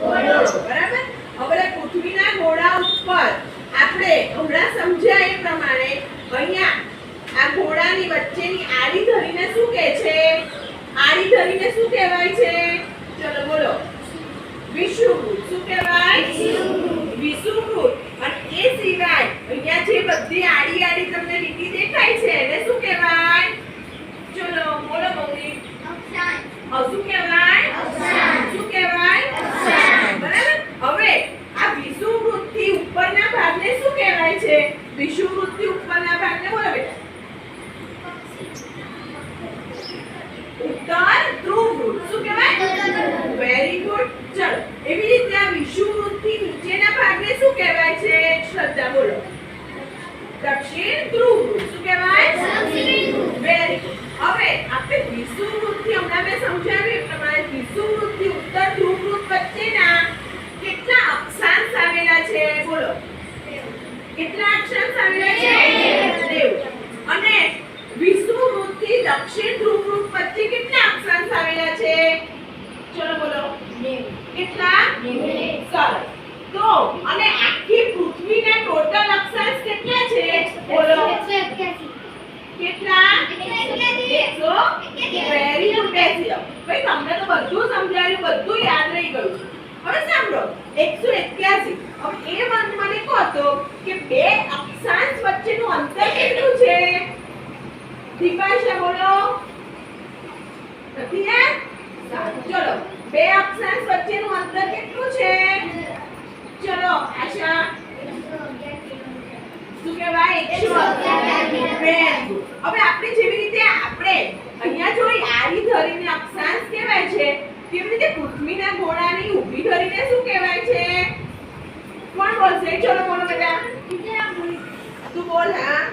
ઘોડો બરાબર? હવે પૃથ્વીના ઘોડા ઉપર આપણે હમણાં સમજ્યા એ પ્રમાણે અહીંયા આ ઘોડાની વચ્ચેની આડી ધરીને શું કહે છે? આડી ધરીને શું કહેવાય છે? ચલો બોલો. વિષુવૃત શું કહેવાય? વિષુવૃત અને એ સિવાય અહીંયા જે બધી આડી આડી તમને લીટી દેખાય છે એને શું કહેવાય? ચલો બોલો મમ્મી. શું કહેવાય? છે વિષુવૃત્તિ ઉપરના ભાગને બોલો બેટા ઉત્તર ધ્રુવવૃત્ત શું કહેવાય? વેરી ગુડ ચલો એવી રીતે આ વિષુવૃત્તિ નીચેના ભાગને શું કહેવાય છે? શ્રદ્ધા બોલો. દક્ષિણ ધ્રુવ શું કહેવાય? વેરી ગુડ હવે આપણે વિષુવવૃત્તથી હમણાં મેં સમજાવ્યું એ પ્રમાણે વિષુવવૃત્તથી ઉત્તર ધ્રુવવૃત્ત વચ્ચેના કેટલા અક્ષાંશ આવેલા છે બોલો કેટલા છે? નેવું. અને વિષુવવૃત્તથી દક્ષિણ ધ્રુવવૃત્ત વચ્ચે કેટલા અક્ષાંશ આવેલા છે? ચલો બોલો. કેટલા? સરસ તો અને આખી પૃથ્વીના ટોટલ અક્ષાંશ કેટલા છે? બોલો. કેટલા? એકસો વેરી ગુડ બેસી ભાઈ તમને તો બધું સમજાયું બધું યાદ રહી ગયું. હવે સાંભળો. એકસો એક્યાસી. હવે એ મને મને કહો તો કે બે અક્ષાંશ વચ્ચેનું અંતર કેટલું છે દીપાશા બોલો નથી યાદ સારું, ચલો. બે અક્ષાંશ વચ્ચેનું અંતર કેટલું છે? ચલો, આશા. શું કહેવાય. હવે આપણે જેવી રીતે આપણે અહીંયા જોઈ આરી ધરીને અક્ષાંશ કહેવાય છે, તેવી રીતે પૃથ્વીના ગોળાની ઊભી ધરીને શું કહેવાય છે? કોણ બોલશે? ચલો બોલો બેટા તું બોલ, હા.